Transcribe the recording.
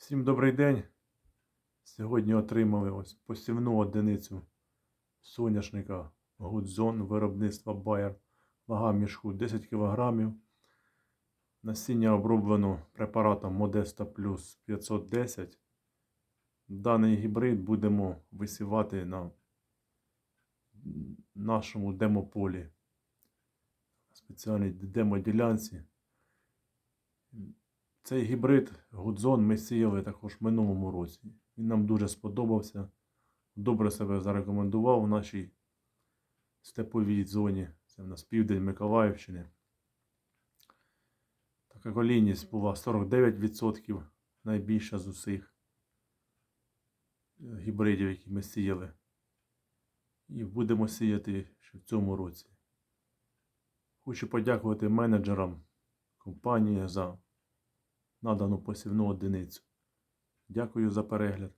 Всім добрий день. Сьогодні отримали ось посівну одиницю соняшника Гудзон виробництва Bayer. Вага мішку 10 кг. Насіння оброблено препаратом Modesta Plus 510. Даний гібрид будемо висівати на нашому демополі. Спеціальній демоділянці. Цей гібрид Гудзон ми сіяли також в минулому році. Він нам дуже сподобався. Добре себе зарекомендував в нашій степовій зоні. Це в нас південь Миколаївщини. Така колійність була 49%, найбільша з усіх гібридів, які ми сіяли. І будемо сіяти ще в цьому році. Хочу подякувати менеджерам компанії за надану посівну одиницю. Дякую за перегляд.